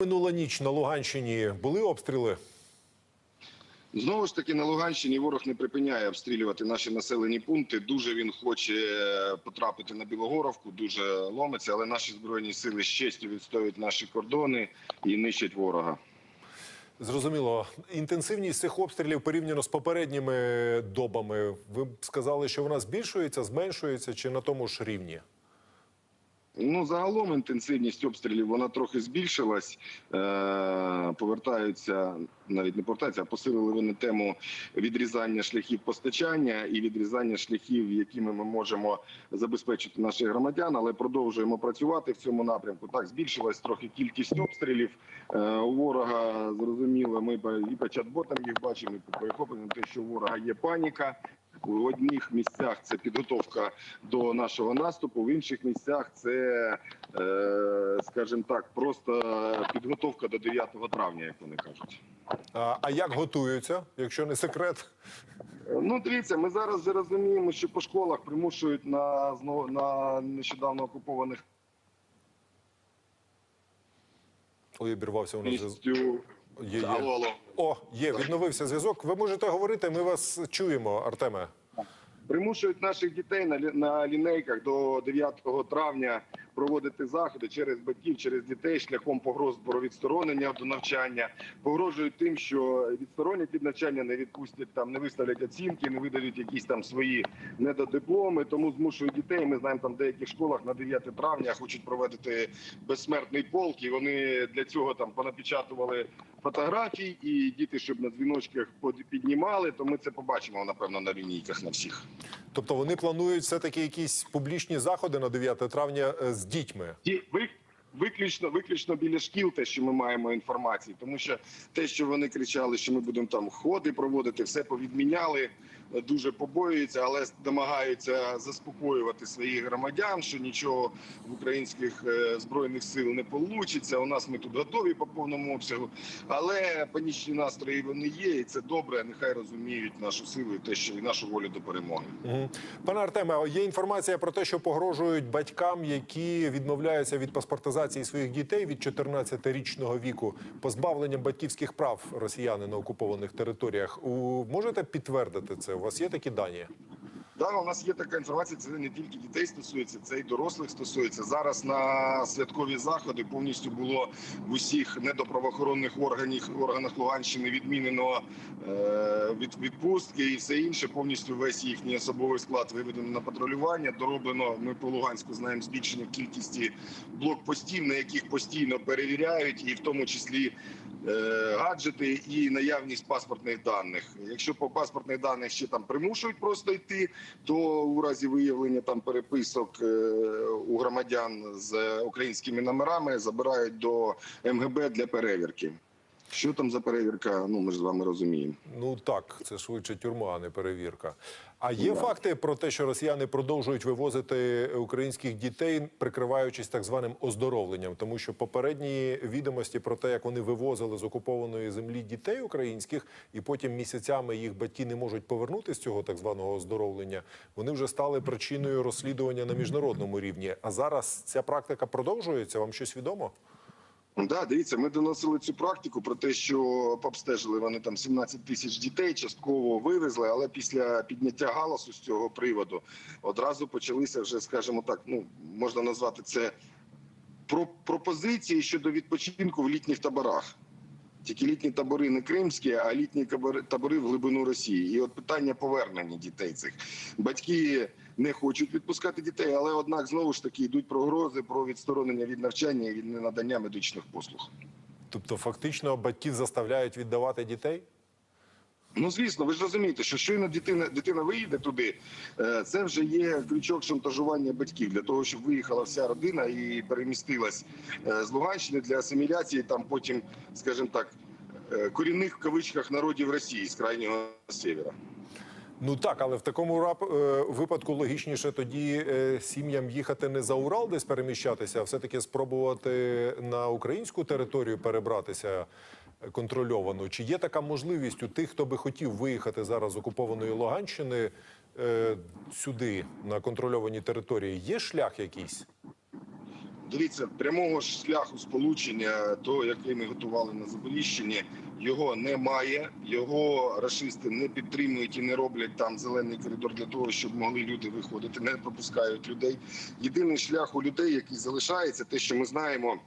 Минула ніч на Луганщині були обстріли. Знову ж таки, на Луганщині ворог не припиняє обстрілювати наші населені пункти. Дуже він хоче е, потрапити на Білогоровку, дуже ломиться, але наші збройні сили з честю відстоюють наші кордони і нищать ворога. Зрозуміло, інтенсивність цих обстрілів порівняно з попередніми добами. Ви б сказали, що вона збільшується, зменшується чи на тому ж рівні? Ну, загалом інтенсивність обстрілів вона трохи збільшилась. Е, повертаються, навіть не повертаються, а посилили вони тему відрізання шляхів постачання і відрізання шляхів, якими ми можемо забезпечити наших громадян, але продовжуємо працювати в цьому напрямку. Так, збільшилась трохи кількість обстрілів. Е, у ворога зрозуміло, ми і по чат-ботам їх бачимо, і по перехопленням те, що у ворога є паніка. У одних місцях це підготовка до нашого наступу, в інших місцях це, е, скажімо так, просто підготовка до 9 травня, як вони кажуть. А, а як готуються, якщо не секрет? Ну, дивіться, ми зараз вже розуміємо, що по школах примушують на на нещодавно окупованих Ой, обірвався у нас. Є, є. Алло, алло. О, є, відновився зв'язок. Ви можете говорити, ми вас чуємо, Артеме. примушують наших дітей на на лінейках до 9 травня проводити заходи через батьків, через дітей шляхом погроз про відсторонення до навчання. Погрожують тим, що відсторонять від навчання, не відпустять там, не виставлять оцінки, не видадуть якісь там свої недодипломи. Тому змушують дітей. Ми знаємо, там в деяких школах на 9 травня хочуть проводити безсмертний полк, і вони для цього там понапечатували фотографій, і діти, щоб на дзвіночках піднімали, то ми це побачимо напевно на лінійках на всіх. Тобто вони планують все-таки якісь публічні заходи на 9 травня е, з дітьми. Ви- Виключно, виключно біля шкіл, те, що ми маємо інформації, тому що те, що вони кричали, що ми будемо там ходи проводити, все повідміняли, дуже побоюються, але намагаються заспокоювати своїх громадян, що нічого в українських е, збройних сил не вийде. У нас ми тут готові по повному обсягу, але панічні настрої вони є, і це добре. Нехай розуміють нашу силу і те, що і нашу волю до перемоги. Пане Артеме, є інформація про те, що погрожують батькам, які відмовляються від паспортизації своїх дітей від 14-річного віку, позбавленням батьківських прав росіяни на окупованих територіях. У можете підтвердити це? У вас є такі дані? Да, у нас є така інформація. Це не тільки дітей стосується, це і дорослих стосується. Зараз на святкові заходи повністю було в усіх недоправоохоронних органів органах Луганщини відмінено е, від відпустки і все інше. Повністю весь їхній особовий склад виведено на патрулювання. Дороблено. Ми по Луганську знаємо збільшення кількості блокпостів, на яких постійно перевіряють, і в тому числі е, гаджети і наявність паспортних даних. Якщо по паспортних даних ще там примушують просто йти, то у разі виявлення там переписок е, у громадян з українськими номерами забирають до МГБ для перевірки. Що там за перевірка? Ну ми ж з вами розуміємо. Ну так, це швидше тюрма, а не перевірка. А є факти про те, що росіяни продовжують вивозити українських дітей, прикриваючись так званим оздоровленням, тому що попередні відомості про те, як вони вивозили з окупованої землі дітей українських, і потім місяцями їх батьки не можуть повернути з цього так званого оздоровлення, вони вже стали причиною розслідування на міжнародному рівні. А зараз ця практика продовжується. Вам щось відомо? Да, дивіться, ми доносили цю практику про те, що обстежили вони там 17 тисяч дітей, частково вивезли, але після підняття галасу з цього приводу одразу почалися вже, скажімо так, ну можна назвати це про пропозиції щодо відпочинку в літніх таборах. Тільки літні табори не кримські, а літні табори- в глибину Росії. І от питання повернення дітей цих батьки не хочуть відпускати дітей, але однак знову ж таки йдуть прогрози про відсторонення від навчання і від ненадання медичних послуг. Тобто, фактично, батьків заставляють віддавати дітей? Ну звісно, ви ж розумієте, що щойно дитина дитина виїде туди, е, це вже є крючок шантажування батьків для того, щоб виїхала вся родина і перемістилась е, з Луганщини для асиміляції. Там потім, скажімо так, е, корінних в кавичках народів Росії з крайнього севера. Ну так, але в такому рап, випадку логічніше тоді сім'ям їхати не за Урал десь переміщатися, а все-таки спробувати на українську територію перебратися контрольовано. Чи є така можливість у тих, хто би хотів виїхати зараз з окупованої Луганщини е, сюди на контрольовані території? Є шлях якийсь? Дивіться, прямого ж шляху сполучення, того, який ми готували на Запоріжчині, його немає. Його рашисти не підтримують і не роблять там зелений коридор для того, щоб могли люди виходити, не пропускають людей. Єдиний шлях у людей, який залишається, те, що ми знаємо.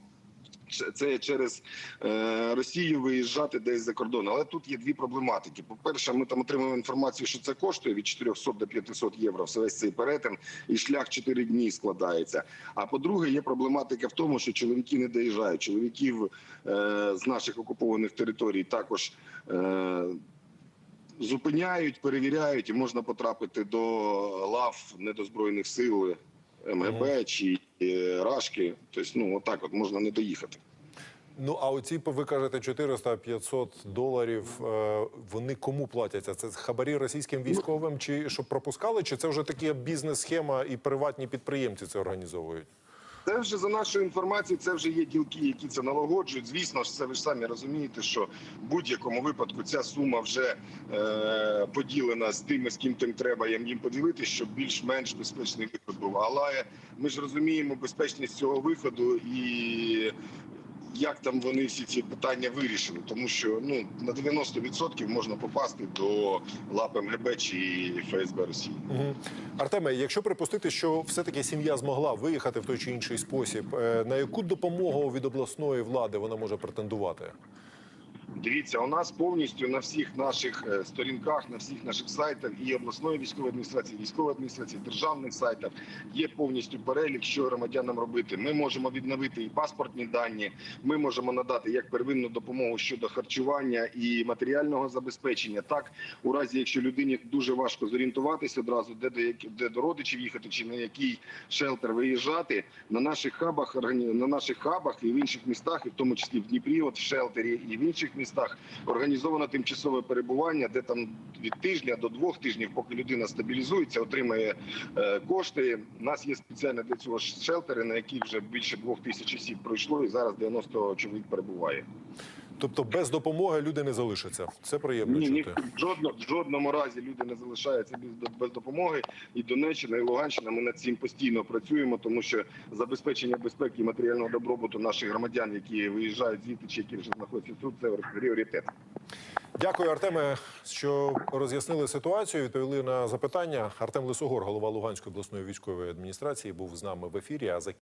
Це через е, Росію виїжджати десь за кордон. Але тут є дві проблематики. По-перше, ми там отримуємо інформацію, що це коштує від 400 до 500 євро. Все весь цей перетин і шлях 4 дні складається. А по-друге, є проблематика в тому, що чоловіки не доїжджають. Чоловіків е, з наших окупованих територій також. Е, Зупиняють, перевіряють, і можна потрапити до лав недозброєних сил МГБ чи Рашки. Тобто, ну отак, от можна не доїхати. Ну а оці ви кажете 400-500 доларів. е, Вони кому платяться? Це хабарі російським військовим, чи щоб пропускали? Чи це вже така бізнес-схема і приватні підприємці це організовують? Це вже за нашою інформацією, це вже є ділки, які це налагоджують. Звісно ж, це ви ж самі розумієте, що в будь-якому випадку ця сума вже е, поділена з тими, з ким тим треба їм поділити, щоб більш-менш безпечний виход був. Але ми ж розуміємо безпечність цього виходу і. Як там вони всі ці питання вирішили, тому що ну на 90% можна попасти до лап МГБ чи ФСБ Росії. Угу. Артеме, якщо припустити, що все-таки сім'я змогла виїхати в той чи інший спосіб, е, на яку допомогу від обласної влади вона може претендувати? Дивіться, у нас повністю на всіх наших е, сторінках, на всіх наших сайтах і обласної військової адміністрації, військової адміністрації, державних сайтах є повністю перелік, що громадянам робити. Ми можемо відновити і паспортні дані. Ми можемо надати як первинну допомогу щодо харчування і матеріального забезпечення. Так, у разі, якщо людині дуже важко зорієнтуватися одразу, де до де до родичів їхати, чи на який шелтер виїжджати, на наших хабах на наших хабах і в інших містах, і в тому числі в Дніпрі, от в шелтері і в інших містах організовано тимчасове перебування, де там від тижня до двох тижнів, поки людина стабілізується, отримає е, кошти. У нас є спеціально для цього шелтери, на які вже більше двох тисяч осіб пройшло, і зараз 90 чоловік перебуває. Тобто без допомоги люди не залишаться. Це приємно Ні, ні, в жодно, в жодному разі люди не залишаються без, без допомоги. І Донеччина, і Луганщина ми над цим постійно працюємо, тому що забезпечення безпеки і матеріального добробуту наших громадян, які виїжджають звідти чи які вже знаходяться тут, це пріоритет. Дякую, Артеме, що роз'яснили ситуацію. Відповіли на запитання. Артем Лисогор, голова Луганської обласної військової адміністрації, був з нами в ефірі. А за